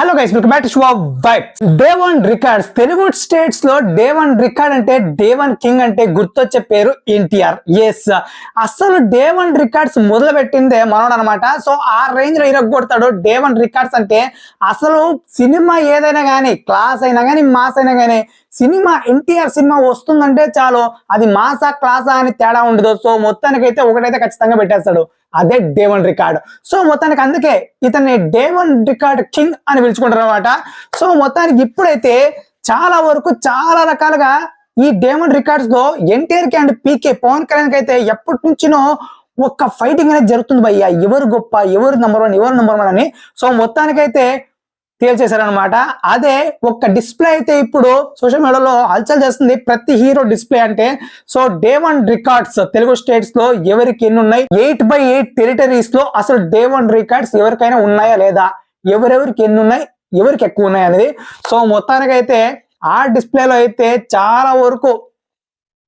Hello guys welcome back to show vibe day one records Telugu స్టేట్స్లో day one record అంటే day one king అంటే గుర్తొచ్చే పేరు NTR. Yes అసలు డే వన్ రికార్డ్స్ మొదలు పెట్టిందే మనోడు అనమాట సో ఆ రేంజ్లో ఇరగొడతాడు. డే వన్ రికార్డ్స్ అంటే అసలు సినిమా ఏదైనా కానీ క్లాస్ అయినా కానీ మాస్ అయినా కానీ సినిమా ఎన్టీఆర్ సినిమా వస్తుందంటే చాలు అది మాసా క్లాసా అని తేడా ఉండదు. సో మొత్తానికైతే ఒకటైతే ఖచ్చితంగా పెట్టేస్తాడు. అదే డే వన్ రికార్డ్ సో మొత్తానికి అందుకే ఇతన్ని డేవన్ రికార్డ్ కింగ్ అని పిలుచుకుంటారు అనమాట సో మొత్తానికి ఇప్పుడైతే చాలా వరకు చాలా రకాలుగా ఈ డేవన్ రికార్డ్స్లో ఎన్టీఆర్కి అండ్ పీకే పవన్ కళ్యాణ్ అయితే ఎప్పటి నుంచినో ఒక్క ఫైటింగ్ అనేది జరుగుతుంది భయ్య. ఎవరు గొప్ప ఎవరు నెంబర్ వన్ ఎవరు నెంబర్ వన్ అని. సో మొత్తానికైతే తేల్చేశారనమాట అదే ఒక్క డిస్ప్లే అయితే ఇప్పుడు సోషల్ మీడియాలో హల్చల్ చేస్తుంది. ప్రతి హీరో డిస్ప్లే అంటే so day one records Telugu స్టేట్స్లో ఎవరికి ఎన్ని ఉన్నాయి? ఎయిట్ బై ఎయిట్ టెరిటరీస్లో అసలు డే వన్ రికార్డ్స్ ఎవరికైనా ఉన్నాయా లేదా? ఎవరెవరికి ఎన్ని ఉన్నాయి? ఎవరికి ఎక్కువ ఉన్నాయి అనేది. సో మొత్తానికైతే ఆ డిస్ప్లేలో అయితే చాలా వరకు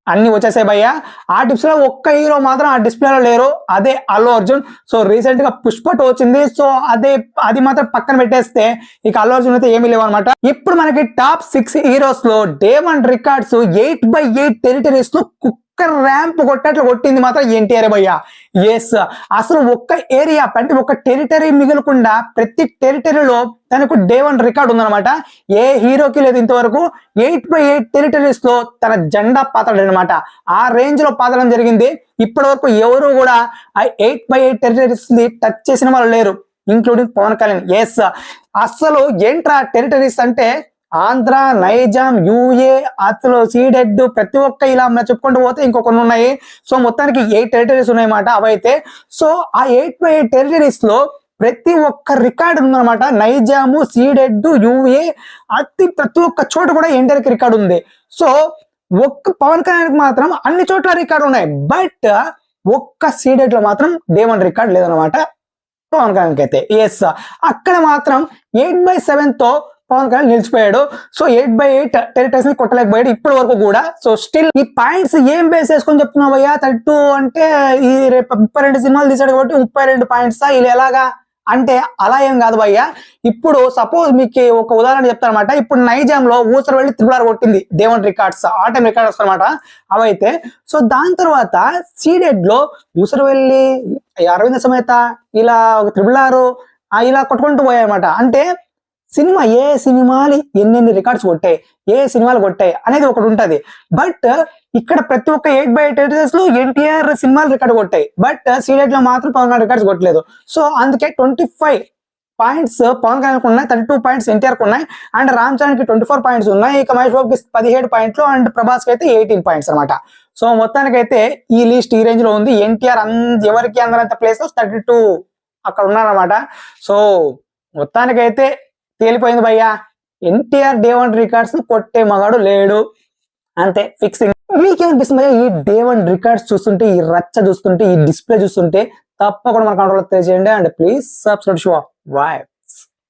అన్ని వచ్చేసాయి భయ్య. ఆ లో ఒక్క హీరో మాత్రం ఆ డిస్ప్లేలో లేరు. అదే అల్లు అర్జున్. సో రీసెంట్గా పుష్ప టూ వచ్చింది. సో అదే అది మాత్రం పక్కన పెట్టేస్తే ఇక అల్లు అర్జున్ అయితే ఏమీ లేవు అనమాట ఇప్పుడు మనకి top six హీరోస్లో day one records eight by eight టెరిటరీస్లో ఒక్క ర్యాంప్ కొట్టట్లు కొట్టింది మాత్రం ఎన్టీఆర్ భయ్య. ఎస్ అసలు ఒక్క ఏరియా అంటే ఒక టెరిటరీ మిగలకుండా ప్రతి టెరిటరీలో తనకు డే వన్ రికార్డ్ ఉందన్నమాట. ఏ హీరోకి లేదు ఇంతవరకు. ఎయిట్ బై ఎయిట్ టెరిటరీస్లో తన జెండా పాతడం అనమాట ఆ రేంజ్లో పాతడం జరిగింది. ఇప్పటి వరకు ఎవరు కూడా ఆ ఎయిట్ బై ఎయిట్ టెరిటరీస్ని టచ్ చేసిన వాళ్ళు లేరు ఇంక్లూడింగ్ పవన్ కళ్యాణ్. ఎస్ అసలు ఏంట్రా టెరిటరీస్ అంటే ఆంధ్ర నైజాం యూఏ అసలు సీడెడ్ ప్రతి ఒక్క ఇలా మనం చెప్పుకుంటూ పోతే ఇంకొకరు ఉన్నాయి. సో మొత్తానికి ఎయిట్ టెరిటరీస్ ఉన్నాయన్నమాట అవైతే. సో ఆ ఎయిట్ బై ఎయిట్ టెరిటరీస్లో ప్రతి ఒక్క రికార్డు ఉందన్నమాట. నైజాము సీడెడ్ యూఏ అతి ప్రతి ఒక్క చోట కూడా ఎన్టీఆర్కి రికార్డు ఉంది. సో ఒక్క పవన్ కళ్యాణ్కి మాత్రం అన్ని చోట్ల రికార్డు ఉన్నాయి. బట్ ఒక్క సీడెడ్లో మాత్రం డే వన్ రికార్డ్ లేదనమాట పవన్ కళ్యాణ్కి అయితే ఎస్ అక్కడ మాత్రం ఎయిట్ బై సెవెన్తో పవన్ కళ్యాణ్ నిలిచిపోయాడు. సో ఎయిట్ బై ఎయిట్ టెరిటరీస్ని కొట్టలేకపోయాడు ఇప్పటి వరకు కూడా. సో స్టిల్ ఈ పాయింట్స్ ఏం బేస్ చేసుకొని చెప్తున్నావు అయ్యా థర్టీ టూ అంటే ఈ రేపు ముప్పై రెండు సినిమాలు తీసాడు కాబట్టి ముప్పై రెండు పాయింట్స్ ఇలా ఎలాగా? అంటే అలా ఏం కాదు భయ్య. ఇప్పుడు సపోజ్ మీకు ఒక ఉదాహరణ చెప్తానమాట. ఇప్పుడు నైజాం లో ఊసర వెళ్ళి త్రిపులార్ కొట్టింది దేవన్ రికార్డ్స్ ఆ టైం రికార్డ్స్ అనమాట అవైతే సో దాని తర్వాత సీడెడ్లో ఊసర వెళ్ళి అరవింద సమేత ఇలా ఒక త్రిపులారు ఇలా కొట్టుకుంటూ పోయాయన్నమాట అంటే సినిమా ఏ సినిమాలు ఎన్నెన్ని రికార్డ్స్ కొట్టాయి ఏ సినిమాలు కొట్టాయి అనేది ఒకటి ఉంటుంది. బట్ ఇక్కడ ప్రతి ఒక్క ఎయిట్ బై ఎయిట్లో ఎన్టీఆర్ సినిమాలు రికార్డ్ కొట్టాయి. బట్ సీడెట్లో మాత్రం పవన్ కళ్యాణ్ రికార్డ్స్ కొట్టలేదు. సో అందుకే twenty five points Pawan Kalyan ఉన్నాయి థర్టీ టూ పాయింట్స్ ఎన్టీఆర్ ఉన్నాయి. అండ్ రామ్ చరణ్కి ట్వంటీ ఫోర్ పాయింట్స్ ఉన్నాయి. ఇక మహేష్ బాబుకి పదిహేడు పాయింట్లు అండ్ ప్రభాస్కి అయితే ఎయిటీన్ పాయింట్స్ అనమాట సో మొత్తానికైతే ఈ లిస్ట్ ఈ రేంజ్లో ఉంది. ఎన్టీఆర్ అంద ఎవరికి అందరంత ప్లేస్ థర్టీ టూ అక్కడ ఉన్నారనమాట సో మొత్తానికైతే తేలిపోయింది భయ్యా. ఎన్టీఆర్ డే వన్ రికార్డ్స్ కొట్టే మగాడు లేడు. అంతే ఫిక్సింగ్ మీకేమనిపిస్తుంది భయ్యా? ఈ డే వన్ రికార్డ్స్ చూస్తుంటే ఈ రచ్చ చూస్తుంటే ఈ డిస్ప్లే చూస్తుంటే తప్పకుండా మన కంట్రోల్ తెలియజేయండి. And please subscribe show boy